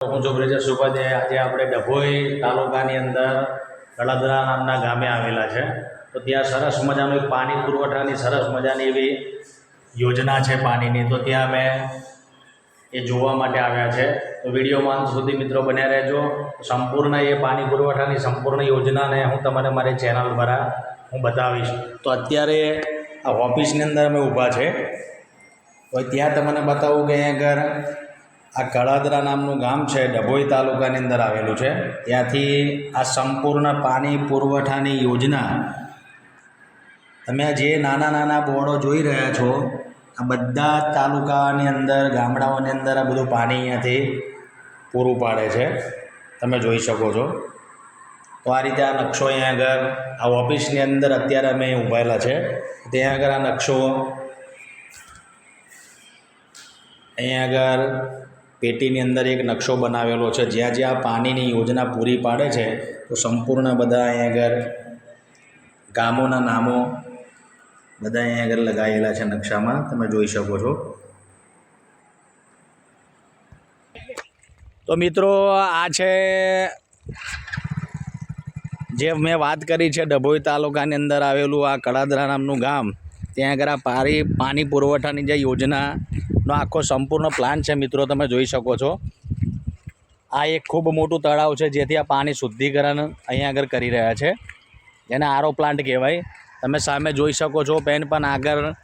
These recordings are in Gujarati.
હું છું બ્રિજેશ ઉપાધ્યાય આજે આપણે ડભોઈ તાલુકાની અંદર તળાદરા નામના ગામે આવેલા છે. તો ત્યાં સરસ મજાનું એક પાણી પુરવઠાની સરસ મજાની એવી યોજના છે પાણીની. તો ત્યાં અમે એ જોવા માટે આવ્યા છે. તો વિડીયોમાં સુધી મિત્રો બન્યા રહેજો. સંપૂર્ણ એ પાણી પુરવઠાની સંપૂર્ણ યોજનાને હું તમને મારી ચેનલ દ્વારા હું બતાવીશ. તો અત્યારે આ ઓફિસની અંદર અમે ઊભા છે. તો ત્યાં તમને બતાવું કે અહીંયા આગળ આ કળાદરા નામનું ગામ છે, ડભોઈ તાલુકાની અંદર આવેલું છે. ત્યાંથી આ સંપૂર્ણ પાણી પુરવઠાની યોજના તમે જે નાના નાના બોર્ડો જોઈ રહ્યા છો, આ બધા તાલુકાની અંદર, ગામડાઓની અંદર આ બધું પાણી અહીંયાથી પૂરું પાડે છે. તમે જોઈ શકો છો. તો આ રીતે આ નકશો અહીંયા આગળ, આ ઓફિસની અંદર અત્યારે અમે ઊભાયેલા છે. ત્યાં આગળ આ નકશો. અહીંયા આગળ પેટીની અંદર એક નકશો બનાવેલો છે. જ્યાં જ્યાં પાણીની યોજના પૂરી પાડે છે, તો સંપૂર્ણ બધા અહીંયા આગળ ગામોના નામો બધા અહીંયા આગળ લગાવેલા છે નકશામાં. તમે જોઈ શકો છો. તો મિત્રો, આ છે જે મેં વાત કરી છે, ડભોઈ તાલુકાની અંદર આવેલું આ કડાદરા નામનું ગામ. ત્યાં આગળ આ પાણી પાણી પુરવઠાની જે યોજનાનો આખો સંપૂર્ણ પ્લાન છે મિત્રો, તમે જોઈ શકો છો. આ એક ખૂબ મોટું તળાવ છે, જેથી આ પાણી શુદ્ધિકરણ અહીંયા આગળ કરી રહ્યા છે. જેને આરો પ્લાન્ટ કહેવાય. તમે સામે જોઈ શકો છો, પેન પણ આગળ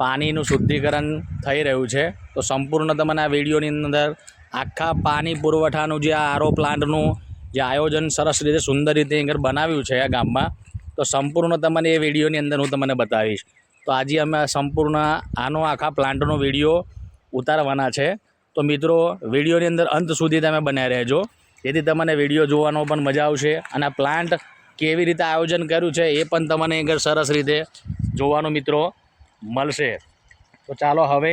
પાણીનું શુદ્ધિકરણ થઈ રહ્યું છે. તો સંપૂર્ણ તમને આ વિડીયોની અંદર આખા પાણી પુરવઠાનું જે આ આરો પ્લાન્ટનું જે આયોજન સરસ રીતે, સુંદર રીતે આગળ બનાવ્યું છે આ ગામમાં. તો સંપૂર્ણ તમને એ વિડીયોની અંદર હું તમને બતાવીશ. તો આજે અમે સંપૂર્ણ આનો આખા પ્લાન્ટનો વીડિયો ઉતારવાના છે. તો મિત્રો, વિડીયોની અંદર અંત સુધી તમે બનાવી રહેજો. જેથી તમને વીડિયો જોવાનો પણ મજા આવશે અને પ્લાન્ટ કેવી રીતે આયોજન કર્યું છે એ પણ તમને આગળ સરસ રીતે જોવાનું મિત્રો મળશે. તો ચાલો હવે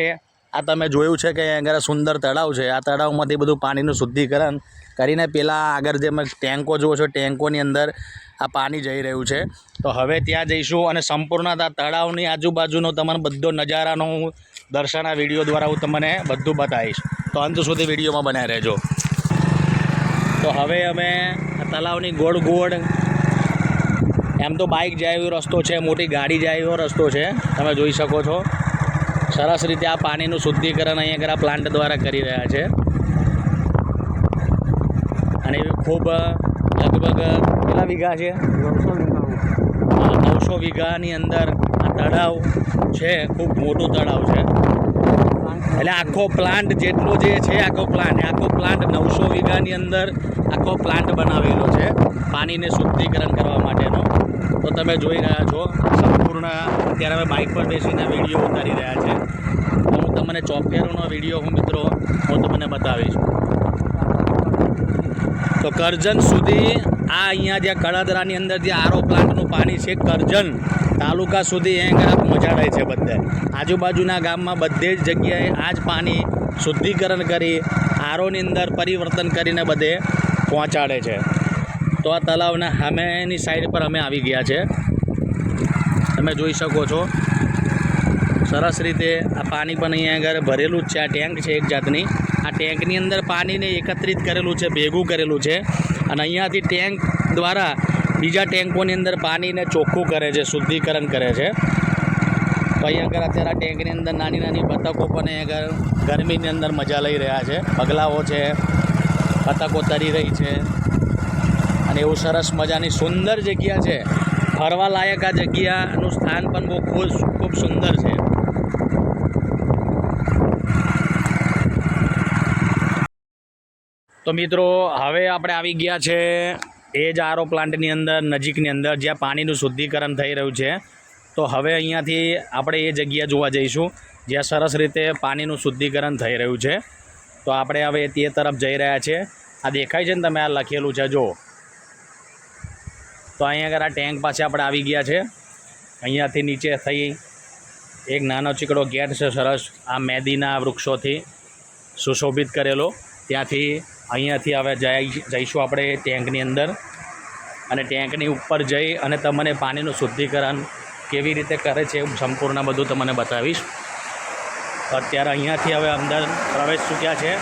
આ તમે જોયું છે કે આગળ સુંદર તળાવ છે. આ તળાવમાંથી બધું પાણીનું શુદ્ધિકરણ કરીને પેલા આગળ જે ટેન્કો જુઓ છો, ટેન્કોની અંદર આ પાણી જઈ રહ્યું છે. તો હવે ત્યાં જઈશું અને સંપૂર્ણ તળાવની આજુબાજુનો તમને બધો નજારાનો હું દર્શન વીડિયો દ્વારા હું તમને બધું બતાવીશ. તો અંત સુધી વિડીયોમાં બનાવી રહેજો. તો હવે અમે તળાવની ગોળ ગોળ, એમ તો બાઇક જાય એવો રસ્તો છે, મોટી ગાડી જાય એવો રસ્તો છે, તમે જોઈ શકો છો. સરસ રીતે આ પાણીનું શુદ્ધિકરણ અહીંયા આગળ પ્લાન્ટ દ્વારા કરી રહ્યા છે. ખૂબ લગભગ કેટલા વીઘા છે? નવસો વીઘાની. અંદર આ તળાવ છે ખૂબ મોટું તળાવ છે. એટલે આખો પ્લાન્ટ જેટલો જે છે આખો પ્લાન્ટ આખો પ્લાન્ટ નવસો વીઘાની અંદર આખો પ્લાન્ટ બનાવેલો છે પાણીને શુદ્ધિકરણ કરવા માટેનો. તો તમે જોઈ રહ્યા છો સંપૂર્ણ અત્યારે અમે બાઇક પર બેસીને વીડિયો ઉતારી રહ્યા છે. હું તમને ચોફેરોનો વીડિયો હું મિત્રો હું તમને બતાવીશ. તો કરજણ સુધી આ અહીંયા જે કળાદરાની અંદર જે આરો પ્લાન્ટનું પાણી છે, કરજણ તાલુકા સુધી અહીંયા મજાડાય છે બધે. આજુબાજુના ગામમાં બધે જ જગ્યાએ આ જ પાણી શુદ્ધિકરણ કરી, આરોની અંદર પરિવર્તન કરીને બધે પહોંચાડે છે. તો આ તળાવના સામેની સાઈડ પર અમે આવી ગયા છે. તમે જોઈ શકો છો. સરસ રીતે આ પાણી પણ અહીંયા આગળ ભરેલું જ છે. આ ટેન્ક છે એક જાતની. આ ટેન્કની અંદર પાણીને એકત્રિત કરેલું છે, ભેગું કરેલું છે. અને અહીંયાથી ટેન્ક દ્વારા બીજા ટેન્કોની અંદર પાણીને ચોખ્ખું કરે છે, શુદ્ધિકરણ કરે છે. તો અહીંયા આગળ અત્યારે આ ટેન્કની અંદર નાની નાની બતકો પણ અહીંયા આગળ ગરમીની અંદર મજા લઈ રહ્યા છે. પગલાઓ છે, બતકો તરી રહી છે. અને એવું સરસ મજાની સુંદર જગ્યા છે. ફરવા લાયક આ જગ્યાનું સ્થાન પણ બહુ ખૂબ ખૂબ સુંદર છે. તો મિત્રો, હવે આપણે આવી ગયા છે એ જ આરો પ્લાન્ટની અંદર, નજીકની અંદર, જ્યાં પાણીનું શુદ્ધિકરણ થઈ રહ્યું છે. તો હવે અહીંયાથી આપણે એ જગ્યા જોવા જઈશું, જ્યાં સરસ રીતે પાણીનું શુદ્ધિકરણ થઈ રહ્યું છે. તો આપણે હવે તે તરફ જઈ રહ્યા છે. આ દેખાય છે ને તમે, આ લખેલું છે, જો. તો અહીંયા આગળ આ ટેન્ક પાસે આપણે આવી ગયા છે. અહીંયાથી નીચે થઈ એક નાનો ચીકડો ગેટ છે સરસ, આ મેદીના વૃક્ષોથી સુશોભિત કરેલો. ત્યાંથી અહીંયાથી હવે જઈ જઈશું આપણે ટેન્કની અંદર અને ટેન્કની ઉપર જઈ અને તમને પાણીનું શુદ્ધિકરણ કેવી રીતે કરે છે એવું સંપૂર્ણ બધું તમને બતાવીશ. અત્યારે અહીંયાથી હવે અંદર પ્રવેશ ચૂક્યા છે.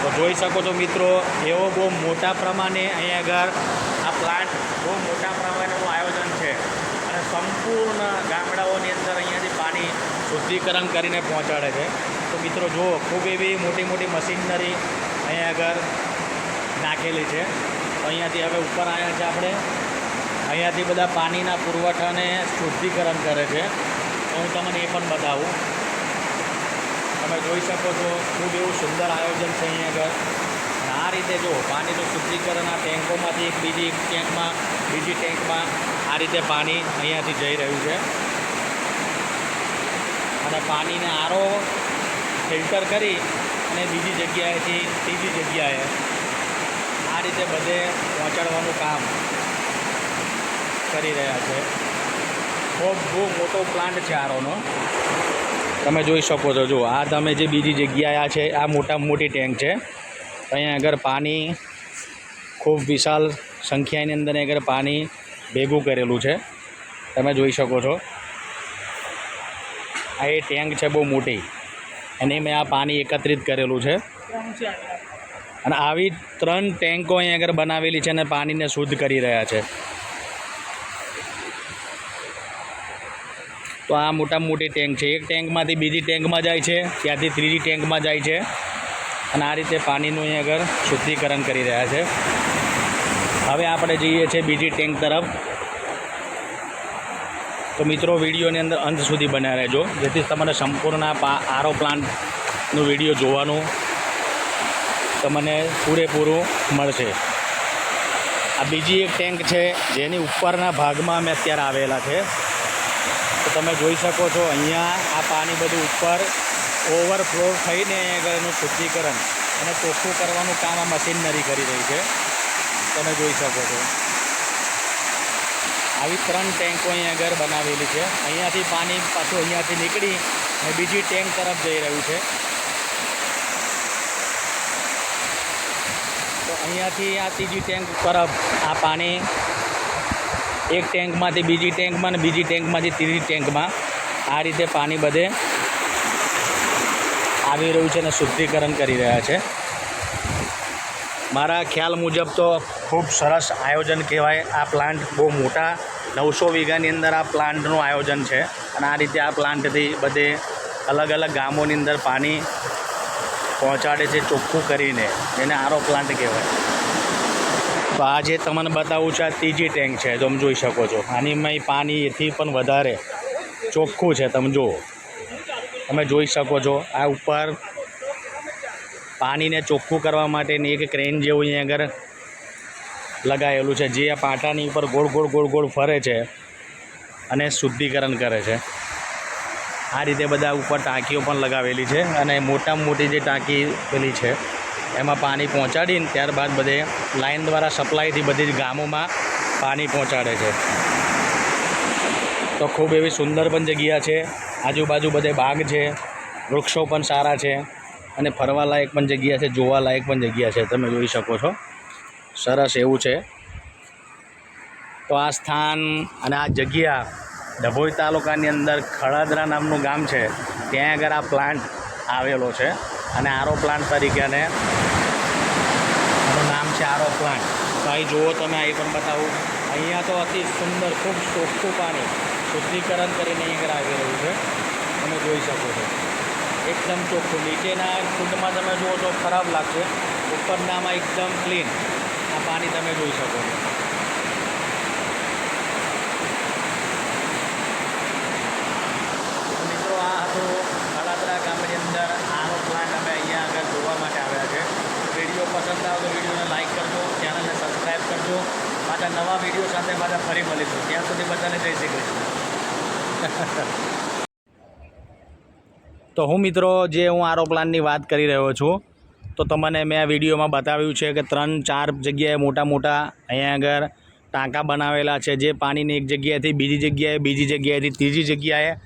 તો જોઈ શકો છો મિત્રો, એવો બહુ મોટા પ્રમાણે અહીંયા આગળ આ પ્લાન્ટ બહુ મોટા પ્રમાણેનું આયોજન છે. અને સંપૂર્ણ ગામડાઓની અંદર અહીંયાથી પાણી શુદ્ધિકરણ કરીને પહોંચાડે છે. તો મિત્રો જુઓ, ખૂબ એવી મોટી મોટી મશીનરી અહીંયા આગળ નાખેલી છે. અહીંયાથી હવે ઉપર આવ્યા છે આપણે. અહીંયાથી બધા પાણીના પુરવઠાને શુદ્ધિકરણ કરે છે. તો હું તમને એ પણ બતાવું. તમે જોઈ શકો છો, ખૂબ એવું સુંદર આયોજન છે અહીંયા આગળ. આ રીતે જો, પાણીનું શુદ્ધિકરણ આ ટેન્કોમાંથી એક બીજી ટેન્કમાં બીજી ટેન્કમાં આ રીતે પાણી અહીંયાથી જઈ રહ્યું છે. અને પાણીને આરો ફિલ્ટર કરી અને બીજી જગ્યાએથી ત્રીજી જગ્યાએ આ રીતે બધે પહોંચાડવાનું કામ કરી રહ્યા છે. ખૂબ બહુ મોટો પ્લાન્ટ છે આરોનો તમે જોઈ શકો છો જો આ તમે જે બીજી જગ્યાએ આ છે, આ મોટામાં મોટી ટેન્ક છે. અહીંયા આગળ પાણી ખૂબ વિશાળ સંખ્યાની અંદર આગળ પાણી ભેગું કરેલું છે. તમે જોઈ શકો છો. આ એ ટેન્ક છે બહુ મોટી. એની મેં આ પાણી એકત્રિત કરેલું છે. અને આવી ત્રણ ટેન્કો અહીં આગળ બનાવેલી છે અને પાણીને શુદ્ધ કરી રહ્યા છે. તો આ મોટામાં મોટી ટેન્ક છે. એક ટેન્કમાંથી બીજી ટેન્કમાં જાય છે, ત્યાંથી ત્રીજી ટેન્કમાં જાય છે. અને આ રીતે પાણીનું અહીં આગળ શુદ્ધિકરણ કરી રહ્યા છે. હવે આપણે જઈએ છીએ બીજી ટેન્ક તરફ. તો મિત્રો, વિડીયોની અંદર અંત સુધી બન્યા રહેજો. જેથી તમને સંપૂર્ણ પા આરો પ્લાન્ટનું વીડિયો જોવાનું તમને પૂરેપૂરું મળશે. આ બીજી એક ટેન્ક છે, જેની ઉપરના ભાગમાં અમે અત્યારે આવેલા છે. તો તમે જોઈ શકો છો, અહીંયા આ પાણી બધું ઉપર ઓવરફ્લો થઈને એનું શુદ્ધિકરણ અને ચોખ્ખું કરવાનું કામ આ મશીનરી કરી રહી છે. તમે જોઈ શકો છો. આવી ત્રણ ટેન્કો અહીં આગળ બનાવેલી છે. અહીંયાથી પાણી પાછું અહીંયાથી નીકળી અને બીજી ટેન્ક તરફ જઈ રહ્યું છે. તો અહીંયાથી આ ત્રીજી ટેન્ક તરફ આ પાણી, એક ટેન્કમાંથી બીજી ટેન્કમાં અને બીજી ટેન્કમાંથી ત્રીજી ટેન્કમાં આ રીતે પાણી બધે આવી રહ્યું છે અને શુદ્ધિકરણ કરી રહ્યા છે. મારા ખ્યાલ મુજબ તો ખૂબ સરસ આયોજન કહેવાય. આ પ્લાન્ટ બહુ મોટા નવસો વીઘાની અંદર આ પ્લાન્ટનું આયોજન છે. અને આ રીતે આ પ્લાન્ટથી બધે અલગ અલગ ગામોની અંદર પાણી પહોંચાડે છે ચોખ્ખું કરીને. એને આરો પ્લાન્ટ કહેવાય. તો આ જે તમને બતાવું છે, આ ત્રીજી ટેન્ક છે. તમે જોઈ શકો છો. આનીમાં પાણી એથી પણ વધારે ચોખ્ખું છે. તમે જુઓ. તમે જોઈ શકો છો, આ ઉપર પાણીને ચોખ્ખું કરવા માટેની એક ક્રેન જેવું અહીંયા આગળ લગાવેલું છે. જે આ પાટાની ઉપર ગોળ ગોળ ગોળ ગોળ ફરે છે અને શુદ્ધિકરણ કરે છે. આ રીતે બધા ઉપર ટાંકીઓ પણ લગાવેલી છે અને મોટામાં મોટી જે ટાંકી પેલી છે, એમાં પાણી પહોંચાડીને ત્યારબાદ બધે લાઇન દ્વારા સપ્લાયથી બધી જ ગામોમાં પાણી પહોંચાડે છે. તો ખૂબ એવી સુંદર પણ જગ્યા છે. આજુબાજુ બધે બાગ છે, વૃક્ષો પણ સારા છે અને ફરવાલાયક પણ જગ્યા છે, જોવાલાયક પણ જગ્યા છે. તમે જોઈ શકો છો. સરસ એવું છે. તો આ સ્થાન અને આ જગ્યા ડભોઈ તાલુકાની અંદર ખળદરા નામનું ગામ છે. ત્યાં આગળ આ પ્લાન્ટ આવેલો છે અને આરો પ્લાન્ટ તરીકે અને એનું નામ છે આરો પ્લાન્ટ તો અહીં જુઓ તમે, અહીં પણ બતાવું. અહીંયા તો અતિ સુંદર, ખૂબ ચોખ્ખું પાણી શુદ્ધિકરણ કરીને અહીં આગળ આવી રહ્યું છે. તમે જોઈ શકો છો. એકદમ ચોખ્ખું. નીચેના કુંડમાં તમે જુઓ તો ખરાબ લાગશે. ઉપરનામાં એકદમ ક્લીન આ પાણી તમે જોઈ શકો છો. મિત્રો, આ હતો ખડાદરા ગામની અંદર આનો પ્લાન્ટ અમે અહીંયા આગળ જોવા માટે આવ્યા છે. વીડિયો પસંદ આવે તો વિડીયોને લાઇક કરજો, ચેનલને સબસ્ક્રાઈબ કરજો. પાછા નવા વીડિયો સાથે પાછા ફરી મળીશું. ત્યાં સુધી બધાને જય શ્રી તો હું મિત્રો, જે હું આરો પ્લાનની વાત કરી રહ્યો છું તો તમને મેં આ વિડીયોમાં બતાવ્યું છે કે ત્રણ, ચાર જગ્યાએ મોટા મોટા અહીંયા આગળ ટાંકા બનાવેલા છે. જે પાણીની એક જગ્યાએથી બીજી જગ્યાએ, બીજી જગ્યાએથી ત્રીજી જગ્યાએ.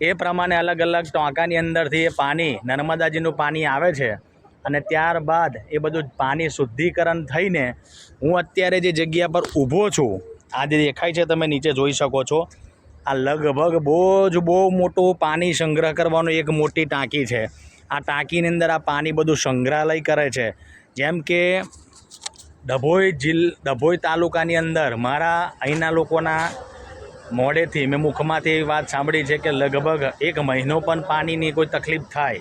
એ પ્રમાણે અલગ અલગ ટાંકાની અંદરથી એ પાણી, નર્મદાજીનું પાણી આવે છે. અને ત્યારબાદ એ બધું પાણી શુદ્ધિકરણ થઈને હું અત્યારે જે જગ્યા પર ઊભો છું, આ જે દેખાય છે તમે નીચે જોઈ શકો છો, આ લગભગ બહુ જ બહુ મોટું પાણી સંગ્રહ કરવાનું એક મોટી ટાંકી છે. આ ટાંકીની અંદર આ પાણી બધું સંગ્રહાલય કરે છે. જેમ કે ડભોઈ જિલ્લ ડભોઈ તાલુકાની અંદર મારા અહીંના લોકોના મોડેથી મેં મુખમાંથી એવી વાત સાંભળી છે કે લગભગ એક મહિનો પણ પાણીની કોઈ તકલીફ થાય,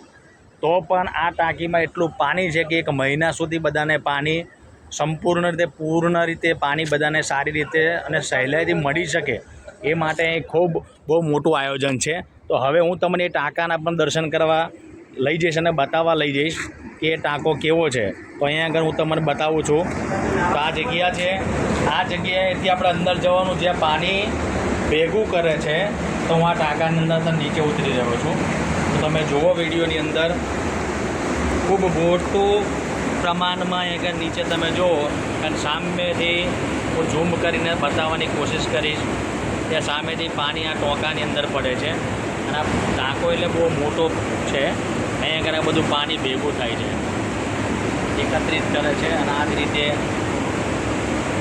તો પણ આ ટાંકીમાં એટલું પાણી છે કે એક મહિના સુધી બધાને પાણી સંપૂર્ણ રીતે, પૂર્ણ રીતે પાણી બધાને સારી રીતે અને સહેલાઈથી મળી શકે, એ માટે ખૂબ બહુ મોટું આયોજન છે. તો હવે હું તમને એ ટાંકાના પણ દર્શન કરવા લઈ જઈશ અને બતાવવા લઈ જઈશ કે ટાંકો કેવો છે. તો અહીંયા આગળ હું તમને બતાવું છું. તો આ જગ્યા છે. આ જગ્યાએથી આપણે અંદર જવાનું, જ્યાં પાણી ભેગું કરે છે, તો હું આ ટાંકાની અંદર નીચે ઉતરી રહ્યો છું. તો તમે જુઓ વિડીયોની અંદર. ખૂબ મોટું પ્રમાણમાં આગળ નીચે તમે જુઓ. અને સામેથી હું ઝૂમ કરીને બતાવવાની કોશિશ કરીશ ત્યાં સામેથી પાણી આ ટોંકાની અંદર પડે છે. અને આ ટાંકો એટલે બહુ મોટો છે. અહીંયા આગળ બધું પાણી ભેગું થાય છે. એકત્રિત કરે છે અને આ જ રીતે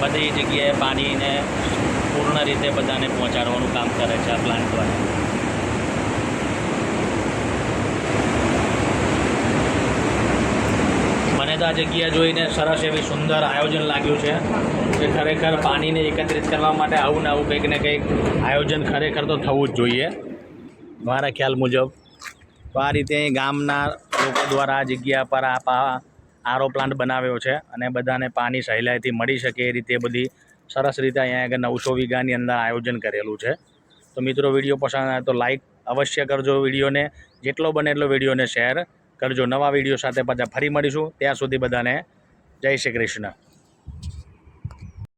બધી જગ્યાએ પાણીને પૂર્ણ રીતે બધાને પહોંચાડવાનું કામ કરે છે આ પ્લાન્ટ દ્વારા. મને તો આ જગ્યા જોઈને સરસ એવી સુંદર આયોજન લાગ્યું છે કે ખરેખર પાણીને એકત્રિત કરવા માટે આવું ને આવું કંઈક ને કંઈક આયોજન ખરેખર તો થવું જ જોઈએ. મારા ખ્યાલ મુજબ તો આ રીતે ગામના લોકો દ્વારા આ જગ્યા પર આ આરો પ્લાન્ટ બનાવ્યો છે અને બધાને પાણી સહેલાઈથી મળી શકે એ રીતે બધી સરસ રીતે અહીંયા આગળ નવસો વીઘાની અંદર આયોજન કરેલું છે. તો મિત્રો વીડિયો પસંદ આવે તો લાઇક અવશ્ય કરજો વિડીયોને, જેટલો બને એટલો વિડીયોને શેર કરજો. નવા વીડિયો સાથે પાછા ફરી મળીશું. ત્યાં સુધી બધાને જય શ્રી કૃષ્ણ.